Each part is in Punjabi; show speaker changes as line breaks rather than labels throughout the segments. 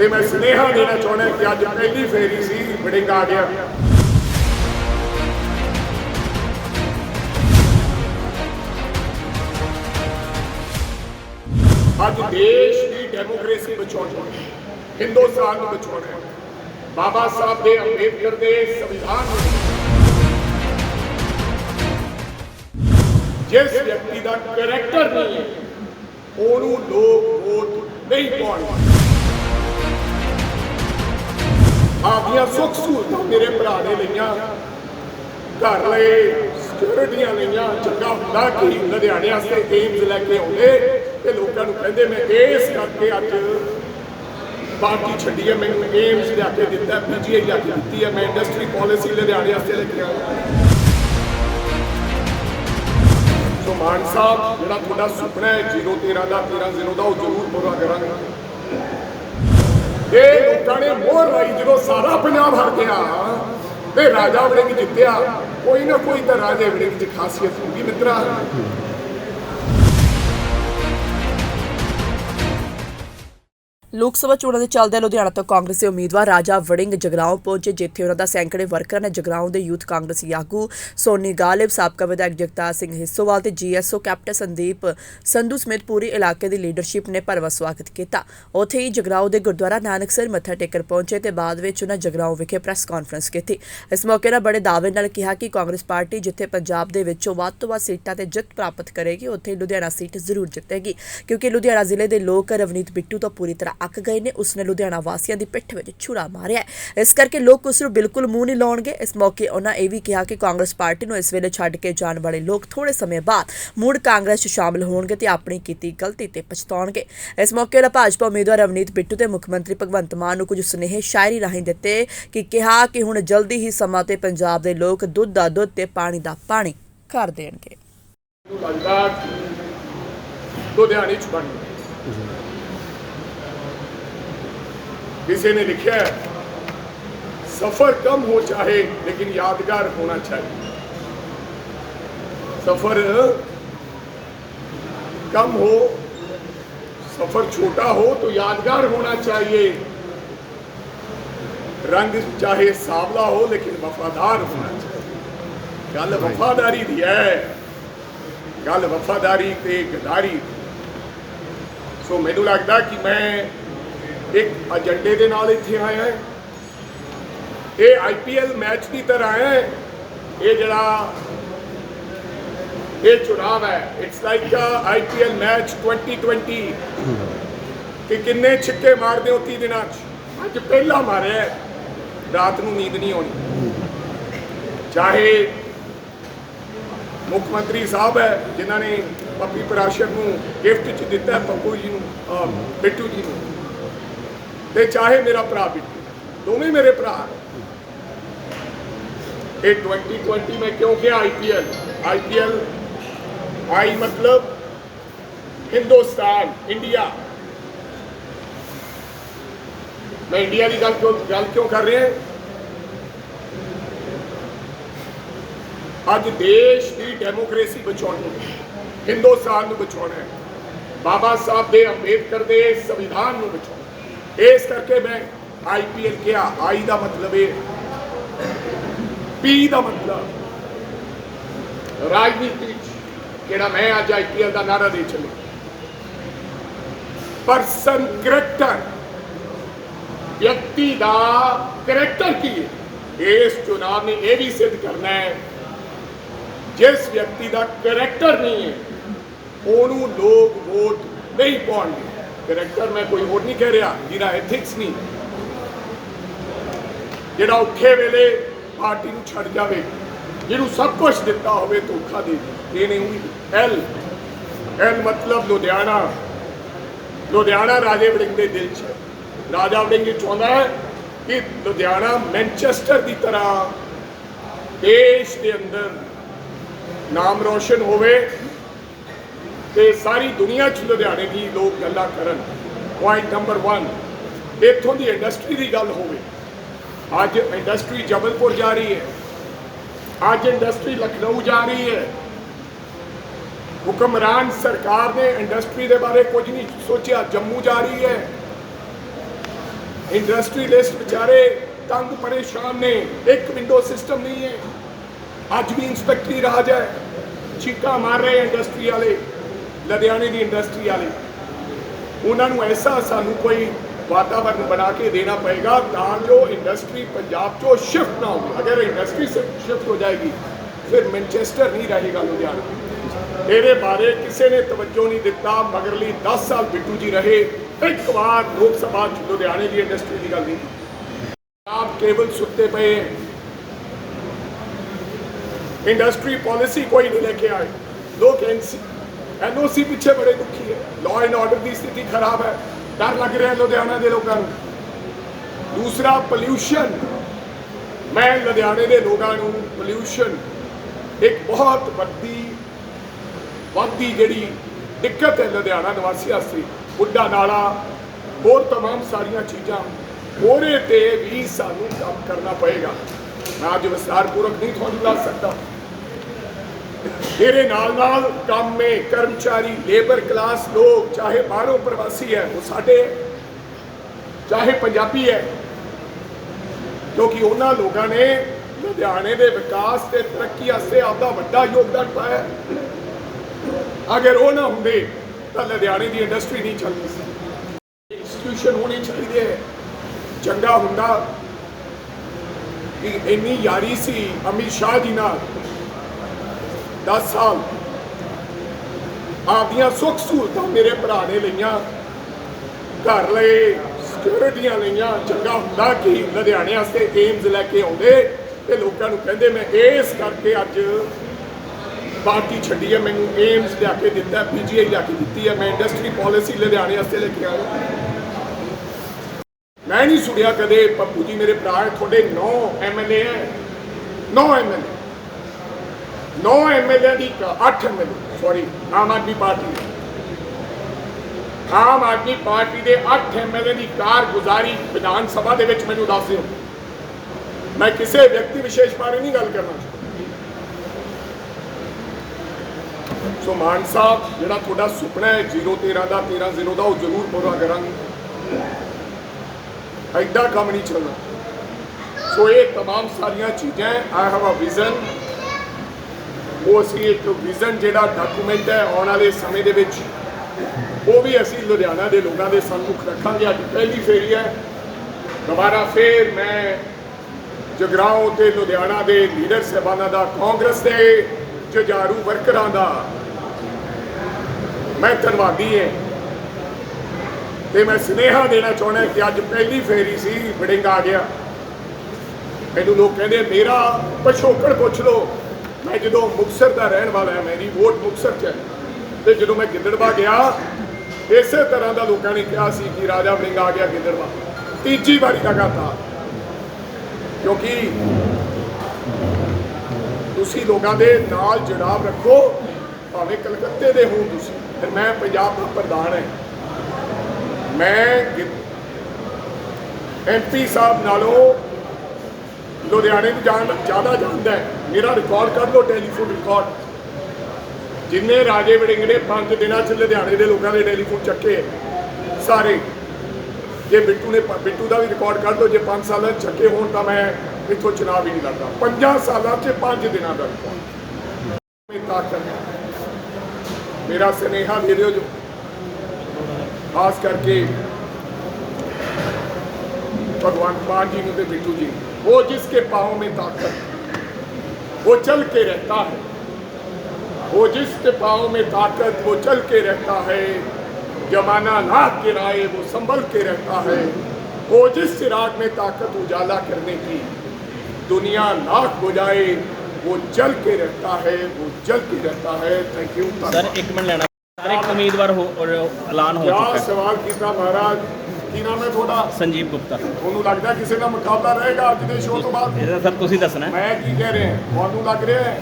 ਤੇ ਮੈਂ ਸੁਨੇਹਾ ਦੇਣਾ ਚਾਹੁੰਦਾ ਕਿ ਅੱਜ ਪਹਿਲੀ ਫੇਰੀ ਸੀ ਬੜਿੰਗ ਆ ਗਿਆ। ਅੱਜ ਦੇਸ਼ ਦੀ ਡੈਮੋਕ੍ਰੇਸੀ ਬਚਾਉਣੀ ਹੈ ਹਿੰਦੁਸਤਾਨ ਨੂੰ ਬਚਾਉਣਾ ਹੈ। ਬਾਬਾ ਸਾਹਿਬ ਦੇ ਅੰਬੇਦਕਰ ਦੇ ਸੰਵਿਧਾਨ ਜਿਸ ਵਿਅਕਤੀ ਦਾ ਕੈਰੈਕਟਰ ਨਹੀਂ ਹੈ, ਉਹਨੂੰ ਲੋਕ ਵੋਟ ਨਹੀਂ ਪਾਉਣਗੇ। ਆਪਦੀਆਂ ਸੁੱਖ ਸਹੂਲਤਾਂ ਮੇਰੇ ਭਰਾ ਨੇ ਲਈਆਂ। ਘਰ ਲਈ ਸਿਕਿਉਰਿਟੀਆਂ ਲਈਆਂ। ਚੰਗਾ ਹੁੰਦਾ ਕਿ ਲੁਧਿਆਣੇ ਵਾਸਤੇ ਏਮਸ ਲੈ ਕੇ ਆਉਂਦੇ ਤੇ ਲੋਕਾਂ ਨੂੰ ਕਹਿੰਦੇ, ਮੈਂ ਇਸ ਕਰਕੇ ਅੱਜ ਪਾਰਟੀ ਛੱਡੀ ਹੈ, ਮੈਨੂੰ ਏਮਸ ਲਿਆ ਕੇ ਦਿੱਤਾ ਪੀਜੀਆਈ ਲਿਆ ਕੇ ਦਿੱਤੀ ਹੈ, ਮੈਂ ਇੰਡਸਟਰੀ ਪਾਲਿਸੀ ਲੁਧਿਆਣੇ ਵਾਸਤੇ ਲੈ ਕੇ ਆਇਆ ਸੋ ਮਾਨ ਸਾਹਿਬ, ਜਿਹੜਾ ਤੁਹਾਡਾ ਸੁਪਨਾ ਹੈ 013 ਦਾ 13 ਦਾ, ਉਹ ਜ਼ਰੂਰ ਪੂਰਾ ਕਰਾਂਗੇ। ਇਹ ਲੋਕਾਂ ਨੇ ਮੋਹਰ ਲਾਈ, ਜਦੋਂ ਸਾਰਾ ਪੰਜਾਬ ਹਰ ਗਿਆ, ਤੇ ਰਾਜਾ ਵੜਿੰਗ ਜਿੱਤਿਆ, ਕੋਈ ਨਾ ਕੋਈ ਤਾਂ ਰਾਜੇ ਵੜਿੰਗ ਦੀ ਖਾਸੀਅਤ ਹੁੰਦੀ, ਮਿੱਤਰਾ।
ਲੋਕ ਸਭਾ ਚੋਣਾਂ ਦੇ ਚੱਲਦਿਆਂ ਲੁਧਿਆਣਾ ਤੋਂ ਕਾਂਗਰਸੀ ਉਮੀਦਵਾਰ ਰਾਜਾ ਵੜਿੰਗ ਜਗਰਾਉਂ ਪਹੁੰਚੇ, ਜਿੱਥੇ ਉਹਨਾਂ ਦਾ ਸੈਂਕੜੇ ਵਰਕਰਾਂ ਨੇ ਜਗਰਾਉਂ ਦੇ ਯੂਥ ਕਾਂਗਰਸੀ ਆਗੂ ਸੋਨੀ ਗਾਲਿਬ, ਸਾਬਕਾ ਵਿਧਾਇਕ ਜਗਤਾਰ ਸਿੰਘ ਹਿੱਸੋਵਾਲ ਤੇ ਜੀਐਸਓ ਕੈਪਟਨ ਸੰਦੀਪ ਸੰਧੂ ਸਮੇਤ ਪੂਰੀ ਇਲਾਕੇ ਦੀ ਲੀਡਰਸ਼ਿਪ ਨੇ ਭਰਵਾਂ ਸਵਾਗਤ ਕੀਤਾ। ਉੱਥੇ ਹੀ ਜਗਰਾਉਂ ਦੇ ਗੁਰਦੁਆਰਾ ਨਾਨਕਸਰ ਮੱਥਾ ਟੇਕਣ ਪਹੁੰਚੇ ਤੇ ਬਾਅਦ ਵਿੱਚ ਉਹਨਾਂ ਜਗਰਾਉਂ ਵਿਖੇ ਪ੍ਰੈਸ ਕਾਨਫਰੰਸ ਕੀਤੀ। ਇਸ ਮੌਕੇ 'ਤੇ ਬੜੇ ਦਾਅਵੇ ਨਾਲ ਕਿਹਾ ਕਿ ਕਾਂਗਰਸ ਪਾਰਟੀ ਜਿੱਥੇ ਪੰਜਾਬ ਦੇ ਵਿੱਚੋਂ ਵੱਧ ਤੋਂ ਵੱਧ ਸੀਟਾਂ ਤੇ ਜਿੱਤ ਪ੍ਰਾਪਤ ਕਰੇਗੀ, ਉੱਥੇ ਲੁਧਿਆਣਾ ਸੀਟ ਜ਼ਰੂਰ ਜਿੱਤੇਗੀ, ਕਿਉਂਕਿ ਲੁਧਿਆਣਾ ਜ਼ਿਲ੍ਹੇ ਦੇ ਲੋਕ ਰਵਨੀਤ ਬਿੱਟੂ ਤੋਂ ਪੂਰੀ ਤਰ੍ਹਾਂ ਅੱਕ ਗਏ ਨੇ, ਉਸਨੇ ਲੁਧਿਆਣਾ ਵਾਸੀਆਂ ਦੀ ਪਿੱਠ ਵਿੱਚ ਛੁਰਾ ਮਾਰਿਆ ਇਸ ਕਰਕੇ ਲੋਕ ਉਸ ਨੂੰ ਬਿਲਕੁਲ ਮੂੰਹ ਨਹੀਂ ਲਾਉਣਗੇ। ਇਸ ਮੌਕੇ ਉਹਨਾਂ ਇਹ ਵੀ ਕਿਹਾ ਕਿ ਕਾਂਗਰਸ ਪਾਰਟੀ ਨੂੰ ਇਸ ਵੇਲੇ ਛੱਡ ਕੇ ਜਾਣ ਵਾਲੇ ਲੋਕ ਥੋੜੇ ਸਮੇਂ ਬਾਅਦ ਮੁੜ ਕਾਂਗਰਸ 'ਚ ਸ਼ਾਮਲ ਹੋਣਗੇ ਤੇ ਆਪਣੀ ਕੀਤੀ ਗਲਤੀ ਤੇ ਪਛਤਾਉਣਗੇ। ਇਸ ਮੌਕੇ ਉਹਨਾਂ ਭਾਜਪਾ ਉਮੀਦਵਾਰ ਰਵਨੀਤ ਬਿੱਟੂ ਤੇ ਮੁੱਖ ਮੰਤਰੀ ਭਗਵੰਤ ਮਾਨ ਨੂੰ ਕੁਝ ਸੁਨੇਹੇ ਸ਼ਾਇਰੀ ਰਾਹੀਂ ਦਿੱਤੇ ਕਿ ਕਿਹਾ ਕਿ ਹੁਣ ਜਲਦੀ ਹੀ ਸਮਾਂ ਤੇ ਪੰਜਾਬ ਦੇ ਲੋਕ ਦੁੱਧ ਦਾ ਦੁੱਧ ਤੇ ਪਾਣੀ ਦਾ ਪਾਣੀ ਕਰ ਦੇਣਗੇ।
ਲੱਗਦਾ ਲੁਧਿਆਣੇ ਚ ਬਣ किसी ने लिखा है सफर कम हो चाहे लेकिन यादगार होना चाहिए सफर कम हो सफर छोटा हो तो यादगार होना चाहिए रंग चाहे सावला हो लेकिन वफादार होना चाहिए गल वफादारी ਦੀ ਹੈ ਗੱਲ ਵਫਾਦਾਰੀ ਤੇ ਗਦਾਰੀ ਸੋ ਮੈਨੂੰ ਲੱਗਦਾ ਕਿ ਮੈਂ ਇੱਕ ਏਜੰਡੇ ਦੇ ਨਾਲ ਇੱਥੇ ਆਇਆ ਹਾਂ। ਇਹ ਆਈਪੀਐਲ ਮੈਚ ਦੀ ਤਰ੍ਹਾਂ ਹੈ। ਇਹ ਜਿਹੜਾ ਇਹ ਚੁਣਾਵ ਹੈ it's like a IPL match 2020 ਕਿ ਕਿੰਨੇ ਛਿੱਕੇ ਮਾਰਦੇ ਹੋ 30 ਦਿਨਾਂ ਚ? ਅੱਜ ਪਹਿਲਾ ਮਾਰਿਆ ਰਾਤ ਨੂੰ ਨੀਂਦ ਨਹੀਂ ਆਉਣੀ। ਚਾਹੇ ਮੁੱਖ ਮੰਤਰੀ ਸਾਹਿਬ ਹੈ, ਜਿਨ੍ਹਾਂ ਨੇ ਪੱਪੀ ਪਰਾਸ਼ਰ ਨੂੰ ਗਿਫਟ ਚ ਦਿੱਤਾ ਪੱਪੂ ਜੀ ਨੂੰ ਬਿੱਟੂ ਜੀ ਨੂੰ। ਤੇ ਚਾਹੇ ਮੇਰਾ ਭਰਾ ਬਿੱਟੂ ਦੋਵੇਂ ਮੇਰੇ ਭਰਾ ਹੈ। ਇਹ 2020 ਮੈਂ ਕਿਉਂ ਕਿਹਾ ਆਈਪੀਐਲ ਆਈਪੀਐਲ ਆਈ ਮਤਲਬ ਹਿੰਦੁਸਤਾਨ, ਇੰਡੀਆ। ਮੈਂ ਇੰਡੀਆ ਦੀ ਗੱਲ ਕਿਉਂ ਗੱਲ ਕਿਉਂ ਕਰ ਰਿਹਾ ਅੱਜ ਦੇਸ਼ ਦੀ ਡੈਮੋਕ੍ਰੇਸੀ ਬਚਾਉਣੀ ਹੈ। ਹਿੰਦੁਸਤਾਨ ਨੂੰ ਬਚਾਉਣਾ ਹੈ। ਬਾਬਾ ਸਾਹਿਬ ਦੇ ਅੰਬੇਦਕਰ ਦੇ ਸੰਵਿਧਾਨ ਨੂੰ ਬਚਾਉਣਾ ਇਸ ਕਰਕੇ ਮੈਂ ਆਈਪੀਐਲ ਕਿਹਾ ਆਈ ਦਾ ਮਤਲਬ ਇਹ ਪੀ ਦਾ ਮਤਲਬ। ਰਾਜਨੀਤੀ 'ਚ ਜਿਹੜਾ ਮੈਂ ਅੱਜ ਆਈਪੀਐਲ ਦਾ ਨਾਰਾ ਦੇ ਚੱਲਿਆ। ਪਰਸਨ ਕਰੈਕਟਰ ਵਿਅਕਤੀ ਦਾ ਕਰੈਕਟਰ ਕੀ ਹੈ? ਇਸ ਚੁਣਾਵ ਨੇ ਇਹ ਵੀ ਸਿੱਧ ਕਰਨਾ ਹੈ, ਜਿਸ ਵਿਅਕਤੀ ਦਾ ਕਰੈਕਟਰ ਨਹੀਂ ਹੈ, ਉਹਨੂੰ ਲੋਕ ਵੋਟ ਨਹੀਂ ਪਾਉਣਗੇ। ਕਰੈਕਟਰ ਮੈਂ ਕੋਈ ਹੋਰ ਨਹੀਂ ਕਹਿ ਰਿਹਾ। ਜਿਹਦਾ ਐਥਿਕਸ ਨਹੀਂ। ਜਿਹੜਾ ਔਖੇ ਵੇਲੇ ਪਾਰਟੀ ਨੂੰ ਛੱਡ ਜਾਵੇ, ਜਿਹਨੂੰ ਸਭ ਕੁਝ ਦਿੱਤਾ ਹੋਵੇ, ਧੋਖਾ ਦੇ ਦੇ। ਇਹ ਐਲ ਐਲ ਮਤਲਬ ਲੁਧਿਆਣਾ। ਲੁਧਿਆਣਾ ਰਾਜੇ ਵੜਿੰਗ ਦੇ ਦਿਲ 'ਚ। ਰਾਜਾ ਵੜਿੰਗ ਇਹ ਚਾਹੁੰਦਾ ਹੈ ਕਿ ਲੁਧਿਆਣਾ ਮੈਨਚੈਸਟਰ ਦੀ ਤਰ੍ਹਾਂ ਦੇਸ਼ ਦੇ ਅੰਦਰ ਨਾਮ ਰੋਸ਼ਨ ਹੋਵੇ। ਤੇ ਸਾਰੀ ਦੁਨੀਆ 'ਚ ਲੁਧਿਆਣੇ ਦੀ ਲੋਕ ਗੱਲਾਂ ਕਰਨ। ਪੁਆਇੰਟ ਨੰਬਰ 1 ਇੱਥੋਂ ਦੀ ਇੰਡਸਟਰੀ ਦੀ ਗੱਲ ਹੋਵੇ। ਅੱਜ ਇੰਡਸਟਰੀ ਜਬਲਪੁਰ ਜਾ ਰਹੀ ਹੈ। ਅੱਜ ਇੰਡਸਟਰੀ ਲਖਨਊ ਜਾ ਰਹੀ ਹੈ। ਹੁਕਮਰਾਨ ਸਰਕਾਰ ਨੇ ਇੰਡਸਟਰੀ ਦੇ ਬਾਰੇ ਕੁਝ ਨਹੀਂ ਸੋਚਿਆ, ਜੰਮੂ ਜਾ ਰਹੀ ਹੈ। ਇੰਡਸਟਰੀ ਲਿਸਟ ਵਿਚਾਰੇ ਤੰਗ ਪਰੇਸ਼ਾਨ ਨੇ। ਇੱਕ ਵਿੰਡੋ ਸਿਸਟਮ ਨਹੀਂ ਹੈ। ਅੱਜ ਵੀ ਇੰਸਪੈਕਟਰੀ ਰਾਜ ਹੈ। ਚੀਕਾਂ ਮਾਰ ਰਹੇ ਇੰਡਸਟਰੀ ਵਾਲੇ। ਲੁਧਿਆਣੇ ਦੀ ਇੰਡਸਟਰੀ ਵਾਲੇ। ਉਹਨਾਂ ਨੂੰ ਐਸਾ ਸਾਨੂੰ ਕੋਈ ਵਾਤਾਵਰਨ ਬਣਾ ਕੇ ਦੇਣਾ ਪਏਗਾ ਤਾਂ ਜੋ ਇੰਡਸਟਰੀ ਪੰਜਾਬ ਚੋਂ ਸ਼ਿਫਟ ਨਾ ਹੋਵੇ। ਅਗਰ ਇੰਡਸਟਰੀ ਸ਼ਿਫਟ ਹੋ ਜਾਏਗੀ, ਫਿਰ ਮੈਨਚੈਸਟਰ ਨਹੀਂ ਰਹੇਗਾ ਲੁਧਿਆਣਾ। ਇਹਦੇ ਬਾਰੇ ਕਿਸੇ ਨੇ ਤਵੱਜੋ ਨਹੀਂ ਦਿੱਤਾ ਮਗਰਲੀ 10 ਸਾਲ ਬਿੱਟੂ ਜੀ ਰਹੇ। ਇੱਕ ਵਾਰ ਲੋਕ ਸਭਾ ਚ ਲੁਧਿਆਣੇ ਦੀ ਇੰਡਸਟਰੀ ਦੀ ਗੱਲ ਨਹੀਂ ਆਪ ਕੇਵਲ ਸੁੱਤੇ ਪਏ। ਇੰਡਸਟਰੀ ਪਾਲਿਸੀ ਕੋਈ ਨਹੀਂ ਲੈ ਕੇ ਆਏ। ਲੋਕ ਐਨਓਸੀ ਪਿੱਛੇ ਬੜੇ ਦੁਖੀ ਹੈ ਲਾਅ ਐਂਡ ਆਰਡਰ ਦੀ ਸਥਿਤੀ ਖਰਾਬ ਹੈ ਡਰ ਲੱਗ ਰਿਹਾ ਲੁਧਿਆਣਾ ਦੇ ਲੋਕਾਂ ਨੂੰ ਦੂਸਰਾ ਪੋਲਿਊਸ਼ਨ ਮੈਂ ਲੁਧਿਆਣੇ ਦੇ ਲੋਕਾਂ ਨੂੰ ਪੋਲਿਊਸ਼ਨ ਇੱਕ ਬਹੁਤ ਵੱਡੀ ਵੱਡੀ ਜਿਹੜੀ ਦਿੱਕਤ ਹੈ ਲੁਧਿਆਣਾ ਨਿਵਾਸੀਆਂ ਵਾਸਤੇ ਬੁੱਢਾ ਨਾਲਾ ਹੋਰ तमाम ਸਾਰੀਆਂ ਚੀਜ਼ਾਂ ਉਹਦੇ ਤੇ ਵੀ ਸਾਨੂੰ ਕੰਮ ਕਰਨਾ ਪਏਗਾ ਮੈਂ ਅੱਜ ਵਿਸਤਾਰਪੂਰਵਕ ਨਹੀਂ ਤੁਹਾਨੂੰ ਦੱਸ ਸਕਦਾ ਇਹਦੇ ਨਾਲ ਨਾਲ ਕੰਮ ਕਰਮਚਾਰੀ ਲੇਬਰ ਕਲਾਸ ਲੋਕ, ਚਾਹੇ ਬਾਹਰੋਂ ਪ੍ਰਵਾਸੀ ਹੈ, ਉਹ ਸਾਡੇ, ਚਾਹੇ ਪੰਜਾਬੀ ਹੈ। ਕਿਉਂਕਿ ਉਹਨਾਂ ਲੋਕਾਂ ਨੇ ਲੁਧਿਆਣੇ ਦੇ ਵਿਕਾਸ ਤੇ ਤਰੱਕੀ ਵਾਸਤੇ ਆਪਦਾ ਵੱਡਾ ਯੋਗਦਾਨ ਪਾਇਆ ਅਗਰ ਉਹ ਨਾ ਹੁੰਦੇ, ਤਾਂ ਲੁਧਿਆਣੇ ਦੀ ਇੰਡਸਟਰੀ ਨਹੀਂ ਚੱਲਦੀ ਸੀ। ਇੰਸਟੀਟਿਊਸ਼ਨ ਹੋਣੀ ਚਾਹੀਦੀ ਹੈ। ਚੰਗਾ ਹੁੰਦਾ। ਕਿ ਇੰਨੀ ਯਾਰੀ ਸੀ ਅਮਿਤ ਸ਼ਾਹ ਜੀ ਨਾਲ। 10 ਸਾਲ ਆਪਦੀਆਂ ਸੁੱਖ ਸਹੂਲਤਾਂ ਮੇਰੇ ਭਰਾ ਨੇ ਲਈਆਂ, ਘਰ ਲਏ ਸਿਕਿਉਰਿਟੀਆਂ ਲਈਆਂ, ਚੰਗਾ ਹੁੰਦਾ ਕਿ ਲੁਧਿਆਣੇ ਵਾਸਤੇ ਏਮਜ਼ ਲੈ ਕੇ ਆਉਂਦੇ ਤੇ ਲੋਕਾਂ ਨੂੰ ਕਹਿੰਦੇ ਮੈਂ ਇਸ ਕਰਕੇ ਅੱਜ ਪਾਰਟੀ ਛੱਡੀ ਹੈ, ਮੈਨੂੰ ਏਮਜ਼ ਲਿਆ ਕੇ ਦਿੱਤਾ ਪੀਜੀਆਈ ਲਿਆ ਕੇ ਦਿੱਤੀ ਹੈ, ਮੈਂ ਇੰਡਸਟਰੀ ਪਾਲਿਸੀ ਲੁਧਿਆਣੇ ਵਾਸਤੇ ਲੈ ਕੇ ਆਇਆ। ਮੈਂ ਨਹੀਂ ਸੁਣਿਆ ਕਦੇ ਪੱਪੂ ਜੀ ਮੇਰੇ ਭਰਾ ਹੈ, ਤੁਹਾਡੇ 9 ਐਮਐਲਏ ਹੈ 9 ਐਮਐਲਏ 9 ਐਮਐਲਏ ਦੀ 8 MLA sorry Aam Aadmi Party ਦੇ। ਆਮ ਆਦਮੀ ਪਾਰਟੀ ਦੇ 8 ਐਮਐਲਏ ਦੀ ਕਾਰਗੁਜ਼ਾਰੀ ਵਿਧਾਨ ਸਭਾ ਦੇ ਵਿੱਚ ਮੈਨੂੰ ਦੱਸ ਦਿਓ ਮੈਂ ਕਿਸੇ ਵਿਅਕਤੀ ਵਿਸ਼ੇਸ਼ ਬਾਰੇ ਨਹੀਂ ਗੱਲ ਕਰਨਾ ਚਾਹੁੰਦਾ ਸੋ ਮਾਨ ਸਾਹਿਬ ਜਿਹੜਾ ਤੁਹਾਡਾ ਸੁਪਨਾ ਹੈ 013 ਦਾ 13 ਦਾ ਉਹ ਜ਼ਰੂਰ ਪੂਰਾ ਕਰਾਂਗੇ ਐਡਾ ਕੰਮ ਨਹੀਂ ਚੱਲਣਾ ਸੋ ਇਹ तमाम ਸਾਰੀਆਂ ਚੀਜ਼ਾਂ ਆਈ ਹੈਵ ਅ ਵਿਜ਼ਨ ਉਹ ਅਸੀਂ ਇੱਕ ਵਿਜ਼ਨ ਜਿਹੜਾ ਡਾਕੂਮੈਂਟ ਹੈ ਆਉਣ ਵਾਲੇ ਸਮੇਂ ਦੇ ਵਿੱਚ, ਉਹ ਵੀ ਅਸੀਂ ਲੁਧਿਆਣਾ ਦੇ ਲੋਕਾਂ ਦੇ ਸਨਮੁਖ ਰੱਖਾਂਗੇ। ਅੱਜ ਪਹਿਲੀ ਫੇਰੀ ਹੈ। ਦੁਬਾਰਾ ਫੇਰ ਮੈਂ ਜਗਰਾਉਂ ਤੇ ਲੁਧਿਆਣਾ ਦੇ ਲੀਡਰ ਸਾਹਿਬਾਨਾਂ ਦਾ, ਕਾਂਗਰਸ ਦੇ ਜੁਝਾਰੂ ਵਰਕਰਾਂ ਦਾ ਮੈਂ ਧੰਨਵਾਦੀ ਹਾਂ। ਤੇ ਮੈਂ ਸੁਨੇਹਾ ਦੇਣਾ ਚਾਹੁੰਦਾ ਕਿ ਅੱਜ ਪਹਿਲੀ ਫੇਰੀ ਸੀ, ਵੜਿੰਗ ਆ ਗਿਆ। ਮੈਨੂੰ ਲੋਕ ਕਹਿੰਦੇ, ਮੇਰਾ ਪਿਛੋਕੜ ਪੁੱਛ ਲਓ। ਮੈਂ ਜਦੋਂ ਮੁਕਤਸਰ ਦਾ ਰਹਿਣ ਵਾਲਾ ਹਾਂ, ਮੇਰੀ ਵੋਟ ਮੁਕਤਸਰ 'ਚ ਹੈ। ਤੇ ਜਦੋਂ ਮੈਂ ਗਿੱਦੜਵਾ ਗਿਆ, ਇਸੇ ਤਰ੍ਹਾਂ ਦਾ ਲੋਕਾਂ ਨੇ ਕਿਹਾ ਸੀ ਕਿ ਰਾਜਾ ਵੜਿੰਗ ਆ ਗਿਆ ਗਿੱਦੜਵਾ। ਤੀਜੀ ਵਾਰੀ ਲਗਾਤਾਰ। ਕਿਉਂਕਿ ਤੁਸੀਂ ਲੋਕਾਂ ਦੇ ਨਾਲ ਜੁੜਾਵ ਰੱਖੋ, ਭਾਵੇਂ ਕਲਕੱਤੇ ਦੇ ਹੋ ਤੁਸੀਂ। ਫਿਰ ਮੈਂ ਪੰਜਾਬ ਦਾ ਪ੍ਰਧਾਨ ਹੈ। ਮੈਂ ਐਮਪੀ ਸਾਹਿਬ ਨਾਲੋਂ ਲੁਧਿਆਣੇ ਨੂੰ ਜਾਣ ਜ਼ਿਆਦਾ ਜਾਣਦਾ ਹੈ। ਮੇਰਾ ਰਿਕਾਰਡ ਕਰ ਲਓ ਟੈਲੀਫੋਨ ਰਿਕਾਰਡ ਜਿੰਨੇ ਰਾਜੇ ਵੜਿੰਗ ਨੇ ਪੰਜ ਦਿਨਾਂ 'ਚ ਲੁਧਿਆਣੇ ਦੇ ਲੋਕਾਂ ਦੇ ਟੈਲੀਫੋਨ ਚੱਕੇ ਸਾਰੇ। ਜੇ ਬਿੱਟੂ ਨੇ ਬਿੱਟੂ ਦਾ ਵੀ ਰਿਕਾਰਡ ਕੱਢ ਲਓ, ਜੇ ਪੰਜ ਸਾਲਾਂ 'ਚ ਚੱਕੇ ਹੋਣ ਤਾਂ ਮੈਂ ਇੱਥੋਂ ਚੁਣਾਵ ਹੀ ਨਹੀਂ ਲੜਦਾ। 50 ਸਾਲਾਂ 'ਚ ਪੰਜ ਦਿਨਾਂ ਦਾ ਰਿਕਾਰਡ ਤਾਕਤ ਮੇਰਾ ਸਨੇਹਾ ਦੇ ਦਿਓ ਜੋ। ਖਾਸ ਕਰਕੇ ਭਗਵਾਨ ਪਾਨ ਜੀ ਨੂੰ ਤੇ ਬਿੱਟੂ ਜੀ ਨੂੰ। वो जिसके पाँव में ताकत वो चल के रहता है। वो जिसके पाँव में ताकत वो चल के रहता है। जमाना ना किराए वो संभल के रहता है। वो जिस चिराग में ताकत उजाला करने की दुनिया लाख हो जाए वो जल के रहता है वो जल के रहता है। थैंक यू
सर एक मिनट लेना। उम्मीदवार हो और ऐलान हो
क्या सवाल किया महाराज? ਕੀ ਨਾਮ ਹੈ ਤੁਹਾਡਾ?
ਸੰਜੀਵ ਗੁਪਤਾ।
ਤੁਹਾਨੂੰ ਲੱਗਦਾ ਕਿਸੇ ਦਾ ਮੁਕਾਬਲਾ ਰਹੇਗਾ ਅੱਜ ਦੇ ਸ਼ੋਅ ਤੋਂ ਬਾਅਦ?
ਇਹਦਾ ਸਰ ਤੁਸੀਂ ਦੱਸਣਾ ਹੈ।
ਮੈਂ ਕੀ ਕਹਿ ਰਿਹਾ ਤੁਹਾਨੂੰ ਲੱਗ ਰਿਹਾ ਹੈ?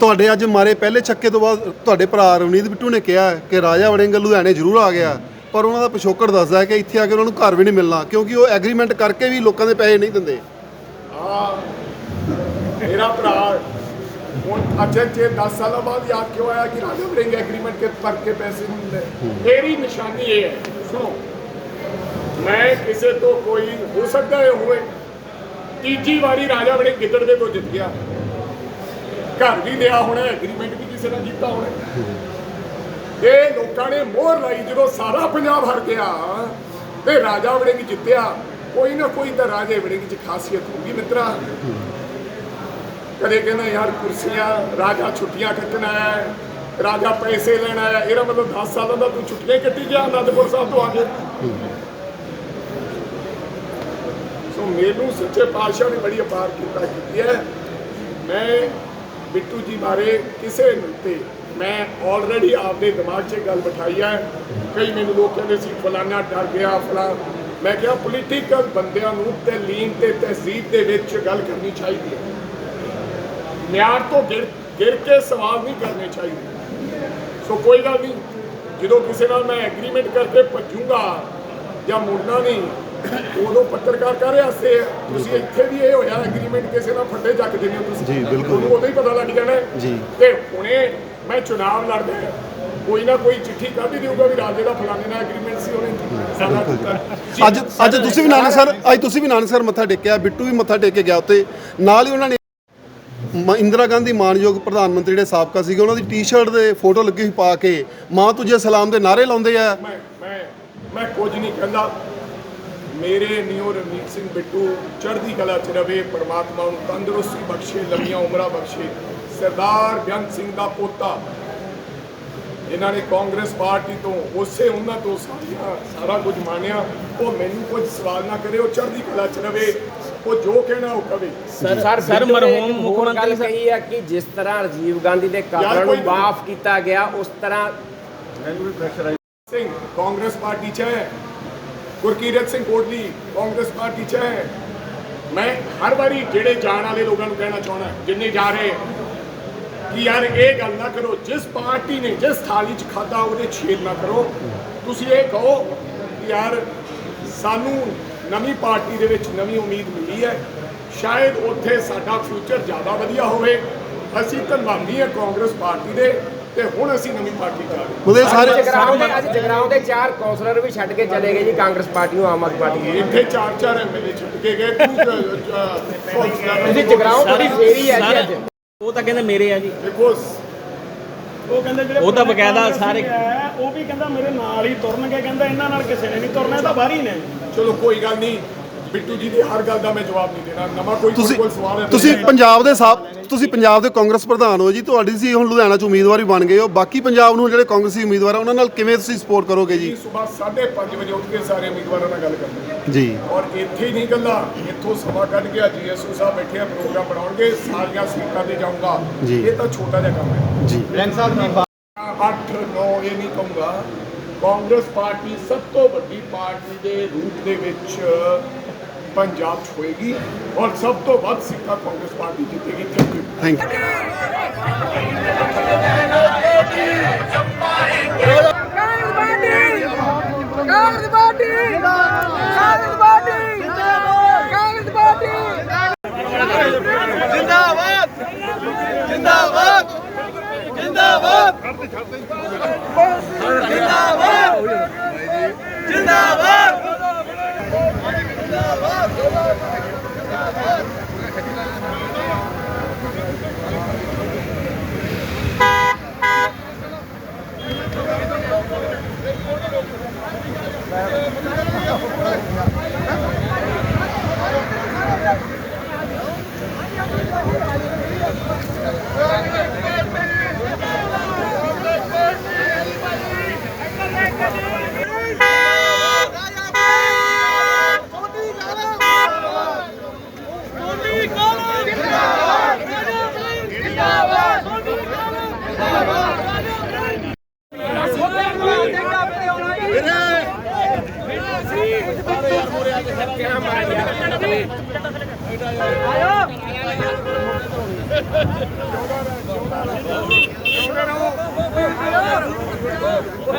ਤੁਹਾਡੇ ਅੱਜ ਮਾਰੇ ਪਹਿਲੇ ਛੱਕੇ ਤੋਂ ਬਾਅਦ ਤੁਹਾਡੇ ਭਰਾ ਰਵਨੀਤ ਬਿੱਟੂ ਨੇ ਕਿਹਾ ਕਿ ਰਾਜਾ ਵੜਿੰਗ ਲੁਧਿਆਣੇ ਜ਼ਰੂਰ ਆ ਗਿਆ ਪਰ ਉਹਨਾਂ ਦਾ ਪਿਛੋਕੜ ਦੱਸਦਾ ਹੈ ਕਿ ਇੱਥੇ ਆ ਕੇ ਉਹਨਾਂ ਨੂੰ ਘਰ ਵੀ ਨਹੀਂ ਮਿਲਣਾ ਕਿਉਂਕਿ ਉਹ ਐਗਰੀਮੈਂਟ ਕਰਕੇ ਵੀ ਲੋਕਾਂ ਦੇ ਪੈਸੇ ਨਹੀਂ ਦਿੰਦੇ।
ਮੇਰਾ ਭਰਾ ਹੁਣ ਅੱਛੇ ਜੇ 10 ਸਾਲਾਂ ਬਾਅਦ ਯਾਦ ਕਿਉਂ ਆਇਆ ਕਿ ਰਾਜਾ ਬ੍ਰਿੰਗ ਐਗਰੀਮੈਂਟ ਕਰਕੇ ਪੈਸੇ ਨਹੀਂ ਮਿਲੇ ਤੇਰੀ ਨਿਸ਼ਾਨੀ ਇਹ ਹੈ ਸੁਣੋ ਮੈਂ ਕਿਸੇ ਤੋਂ ਕੋਈ ਹੋ ਸਕਦਾ ਹੈ ਹੋਵੇ। ਤੀਜੀ ਵਾਰੀ ਰਾਜਾ ਬੜੇ ਗਿੱਦੜ ਦੇ ਤੋਂ ਜਿੱਤ ਗਿਆ। ਘਰ ਵੀ ਦਿਆ ਹੋਣਾ ਐਗਰੀਮੈਂਟ ਵੀ ਕਿਸੇ ਨਾਲ ਕੀਤਾ ਹੋਣਾ। ਇਹ ਲੋਕਾਂ ਨੇ ਮੋਹਰ ਲਾਈ ਜਦੋਂ ਸਾਰਾ ਪੰਜਾਬ ਹਰ ਗਿਆ ਤੇ ਰਾਜਾ ਵੜਿੰਗ ਜਿੱਤਿਆ ਕੋਈ ਨਾ ਕੋਈ ਤਾਂ ਰਾਜੇ ਵੜਿੰਗ ਚ ਖਾਸੀਅਤ ਹੋਊਗੀ ਮਿੱਤਰਾ। ਕਦੇ ਕਹਿੰਦਾ ਯਾਰ ਕੁਰਸੀਆਂ ਰਾਜਾ ਛੁੱਟੀਆਂ ਕੱਟਣ ਹੈ, ਰਾਜਾ ਪੈਸੇ ਲੈਣ ਆਇਆ, ਇਹਦਾ ਮਤਲਬ 10 ਸਾਲਾਂ ਦਾ ਤੂੰ ਛੁੱਟੀਆਂ ਕੱਟੀ ਗਿਆ ਅਨੰਦਪੁਰ ਸਾਹਿਬ ਤੋਂ ਆ ਕੇ? ਸੋ ਮੈਨੂੰ ਸੱਚੇ ਪਾਤਸ਼ਾਹ ਨੇ ਬੜੀ ਅਪਾਰ ਕਿਰਪਾ ਕੀਤੀ ਹੈ। ਮੈਂ ਬਿੱਟੂ ਜੀ ਬਾਰੇ ਕਿਸੇ ਤੇ ਮੈਂ ਆਲਰੇਡੀ ਆਪਦੇ ਦਿਮਾਗ 'ਚ ਗੱਲ ਬਿਠਾਈ ਹੈ। ਕਈ ਮੈਨੂੰ ਲੋਕ ਕਹਿੰਦੇ ਸੀ, ਫਲਾਨਾ ਡਰ ਗਿਆ ਫਲਾ ਮੈਂ ਕਿਹਾ ਪੋਲੀਟੀਕਲ ਬੰਦਿਆਂ ਨੂੰ ਤਲੀਮ ਤੇ ਤਹਿਜ਼ੀਬ ਦੇ ਵਿੱਚ ਗੱਲ ਕਰਨੀ ਚਾਹੀਦੀ ਹੈ। ਮਿਆਰ ਤੋਂ ਗਿਰ ਗਿਰ ਕੇ ਸਵਾਲ ਨਹੀਂ ਕਰਨੇ ਚਾਹੀਦੇ। ਸੋ ਕੋਈ ਗੱਲ ਨਹੀਂ ਜਦੋਂ ਕਿਸੇ ਨਾਲ ਮੈਂ ਐਗਰੀਮੈਂਟ ਕਰਕੇ ਭੱਜੂਗਾ ਜਾਂ ਮੁੜਨਾ ਨਹੀਂ ਉਦੋਂ ਪੱਤਰਕਾਰ ਕਾਰੇ ਹੱਸੇ ਆ ਤੁਸੀਂ ਇੱਥੇ ਵੀ ਇਹ ਹੋਇਆ ਐਗਰੀਮੈਂਟ ਕਿਸੇ ਨਾਲ ਫੱਟੇ ਚੱਕ ਦਿੰਦੇ ਹੋ ਤੁਸੀਂ
ਜੀ, ਬਿਲਕੁਲ।
ਉਦੋਂ ਹੀ ਪਤਾ ਲੱਗ ਜਾਣਾ।
ਜੀ।
ਤੇ ਹੁਣੇ ਮੈਂ ਚੁਣਾਵ ਲੜਦਾ। ਕੋਈ ਨਾ ਕੋਈ ਚਿੱਠੀ ਕੱਢ ਹੀ ਦੇਊਗਾ ਵੀ ਰਾਜੇ ਦਾ ਫਲਾਣੇ ਨਾਲ ਐਗਰੀਮੈਂਟ ਸੀ ਉਹਨੇ ਸਾਡਾ
ਅੱਜ ਅੱਜ ਤੁਸੀਂ ਵੀ ਨਾਨਕਸਰ ਅੱਜ ਤੁਸੀਂ ਵੀ ਨਾਨਕਸਰ ਮੱਥਾ ਟੇਕਿਆ ਬਿੱਟੂ ਵੀ ਮੱਥਾ ਟੇਕ ਕੇ ਗਿਆ ਉੱਤੇ ਨਾਲ ਹੀ ਉਹਨਾਂ ਨੇ ਮ- ਇੰਦਰਾ ਗਾਂਧੀ ਮਾਨਯੋਗ ਪ੍ਰਧਾਨ ਮੰਤਰੀ ਜਿਹੜੇ ਸਾਬਕਾ ਸੀਗੇ, ਉਹਨਾਂ ਦੀ ਟੀ-ਸ਼ਰਟ ਦੇ ਫੋਟੋ ਲੱਗੀ ਹੋਈ ਪਾ ਕੇ ਮਾਂ ਤੁਝੇ ਸਲਾਮ ਦੇ ਨਾਰੇ ਲਾਉਂਦੇ ਆ।
ਮੈਂ ਮੈਂ ਮੈਂ ਕੁਝ ਨਹੀਂ ਕਹਿੰਦਾ। ਮੇਰੇ ਨਿਓ ਰਣਜੀਤ ਸਿੰਘ ਬਿੱਟੂ ਚੜ੍ਹਦੀ ਕਲਾ ਚ ਰਵੇ, ਪਰਮਾਤਮਾ ਨੂੰ ਤੰਦਰੁਸਤੀ ਬਖਸ਼ੇ, ਲੰਮੀਆਂ ਉਮਰਾਂ ਬਖਸ਼ੇ। ਸਰਦਾਰ ਬੇਅੰਤ ਸਿੰਘ ਦਾ ਪੋਤਾ ਇਹਨਾਂ ਨੇ ਕਾਂਗਰਸ ਪਾਰਟੀ ਤੋਂ ਉਸੇ ਉਹਨਾਂ ਤੋਂ ਸਾਰੀਆਂ, ਸਾਰਾ ਕੁਝ ਮਾਣਿਆ, ਉਹ ਮੈਨੂੰ ਕੁਝ ਸਵਾਲ ਨਾ ਕਰੇ, ਉਹ ਚੜ੍ਹਦੀ ਕਲਾ ਚ ਰਵੇ। ਉਹ ਜੋ ਕਹਿਣਾ ਉਹ ਕਵੇ।
ਸਰ
ਸਰ
ਮਰਹੂਮ ਮੁੱਖ ਮੰਤਰੀ
ਕਹੀ ਹੈ ਕਿ ਜਿਸ ਤਰ੍ਹਾਂ ਰਾਜੀਵ ਗਾਂਧੀ ਦੇ ਕਾਤਲਾਂ ਨੂੰ ਮਾਫ ਕੀਤਾ ਗਿਆ ਉਸ ਤਰ੍ਹਾਂ
ਸਿੰਘ ਕਾਂਗਰਸ ਪਾਰਟੀ ਚ ਹੈ। ਗੁਰਕੀਰਤ ਸਿੰਘ ਕੋਟਲੀ ਕਾਂਗਰਸ ਪਾਰਟੀ ਚ ਹੈ। ਮੈਂ ਹਰ ਵਾਰੀ ਜਿਹੜੇ ਜਾਣ ਵਾਲੇ ਲੋਕਾਂ ਨੂੰ ਕਹਿਣਾ ਚਾਹਣਾ ਜਿੰਨੇ ਜਾ ਰਹੇ ਕਿ ਯਾਰ ਇਹ ਗੱਲ ਨਾ ਕਰੋ ਜਿਸ ਪਾਰਟੀ ਨੇ ਜਿਸ ਥਾਲੀ ਚ ਖਾਦਾ ਉਹਦੇ ਛੇਦ ਨਾ ਕਰੋ। ਤੁਸੀਂ ਇਹ ਕਹੋ ਕਿ ਯਾਰ ਸਾਨੂੰ ਨਵੀਂ ਪਾਰਟੀ ਦੇ ਵਿੱਚ ਨਵੀਂ ਉਮੀਦ ਮਿਲੀ ਹੈ। ਸ਼ਾਇਦ ਉੱਥੇ ਸਾਡਾ ਫਿਊਚਰ ਜ਼ਿਆਦਾ ਵਧੀਆ ਹੋਵੇ। ਅਸੀਂ ਧੰਨਵਾਦੀ ਹਾਂ ਕਾਂਗਰਸ ਪਾਰਟੀ ਦੇ ਤੇ ਹੁਣ ਅਸੀਂ ਨਵੀਂ ਪਾਰਟੀ ਚ ਆ ਗਏ।
ਉਹਦੇ ਸਾਰੇ
ਜਗਰਾਉਂ ਦੇ ਅੱਜ ਜਗਰਾਉਂ ਦੇ ਚਾਰ ਕੌਂਸਲਰ ਵੀ ਛੱਡ ਕੇ ਚਲੇ ਗਏ ਜੀ ਕਾਂਗਰਸ ਪਾਰਟੀ ਨੂੰ ਆਮ ਆਦਮੀ ਪਾਰਟੀ ਨੂੰ।
ਇੱਥੇ ਚਾਰ ਚਾਰ ਐਮਐਲਏ ਛੱਡ ਕੇ ਗਏ।
ਤੁਸੀਂ ਜਗਰਾਉਂ ਤੁਹਾਡੀ ਫੇਰੀ ਹੈ ਜੀ ਅੱਜ।
ਉਹ ਤਾਂ ਕਹਿੰਦੇ ਮੇਰੇ ਆ ਜੀ।
ਦੇਖੋ
ਉਹ ਕਹਿੰਦੇ ਜਿਹੜੇ
ਉਹ ਤਾਂ ਬਕਾਇਦਾ ਸਾਰੇ-
ਉਹ ਵੀ ਕਹਿੰਦਾ ਮੇਰੇ ਨਾਲ ਹੀ ਤੁਰਨਗੇ ਕਹਿੰਦਾ ਇਹਨਾਂ ਨਾਲ ਕਿਸੇ ਨੇ ਨਹੀਂ ਤੁਰਨਾ ਇਹ ਤਾਂ ਬਾਹਰ ਹੀ ਨੇ।
ਚਲੋ ਕੋਈ ਗੱਲ ਨਹੀਂ। ਬਿੱਟੂ ਜੀ ਦੀ ਹਰ ਗੱਲ ਦਾ ਮੈਂ ਜਵਾਬ ਨਹੀਂ ਦੇਣਾ। ਨਵਾਂ ਕੋਈ
ਤੁਸੀਂ
ਕੋਈ ਸਵਾਲ ਹੈ
ਤੁਸੀਂ ਪੰਜਾਬ ਦੇ ਸਾਬ ਤੁਸੀਂ ਪੰਜਾਬ ਦੇ ਕਾਂਗਰਸ ਪ੍ਰਧਾਨ ਹੋ ਜੀ ਤੁਹਾਡੀ ਸੀ ਹੁਣ ਲੁਧਿਆਣਾ ਚ ਉਮੀਦਵਾਰ ਵੀ ਬਣ ਗਏ ਹੋ। ਬਾਕੀ ਪੰਜਾਬ ਨੂੰ ਜਿਹੜੇ ਕਾਂਗਰਸੀ ਉਮੀਦਵਾਰ ਆ ਉਹਨਾਂ ਨਾਲ ਕਿਵੇਂ ਤੁਸੀਂ ਸਪੋਰਟ ਕਰੋਗੇ ਜੀ?
ਸਵੇਰ 5:30 ਵਜੇ ਉੱਠ ਕੇ ਸਾਰੇ ਉਮੀਦਵਾਰਾਂ ਨਾਲ ਗੱਲ ਕਰਨੀ
ਜੀ।
ਔਰ ਇੱਥੇ ਹੀ ਨਹੀਂ ਗੱਲਾਂ ਇੱਥੋਂ ਸਮਾਂ ਕੱਢ ਕੇ ਜੀਐਸਓ ਸਾਹਿਬ ਬੈਠੇ ਆ ਪ੍ਰੋਗਰਾਮ ਬਣਾਉਣਗੇ ਸਾਰੀਆਂ ਸੀਟਾਂ ਤੇ ਜਾਊਂਗਾ।
ਜੀ।
ਇਹ ਤਾਂ ਛੋਟਾ ਜਿਹਾ ਕੰਮ ਹੈ।
ਜੀ।
8 9 ਇਹ ਨਹੀਂ ਕਹੂੰਗਾ। ਕਾਂਗਰਸ ਪਾਰਟੀ ਸਭ ਤੋਂ ਵੱਡੀ ਪਾਰਟੀ ਦੇ ਰੂਪ ਦੇ ਵਿੱਚ ਪੰਜਾਬ 'ਚ ਹੋਏਗੀ ਔਰ ਸਭ ਤੋਂ ਵੱਧ ਸੀਟਾਂ ਕਾਂਗਰਸ ਪਾਰਟੀ ਜਿੱਤੇਗੀ। ਥੈਂਕ ਯੂ
ਥੈਂਕ ਯੂ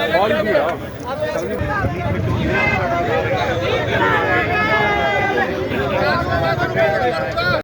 ਬਾਲ ਵੀ
ਆ ਚੱਲ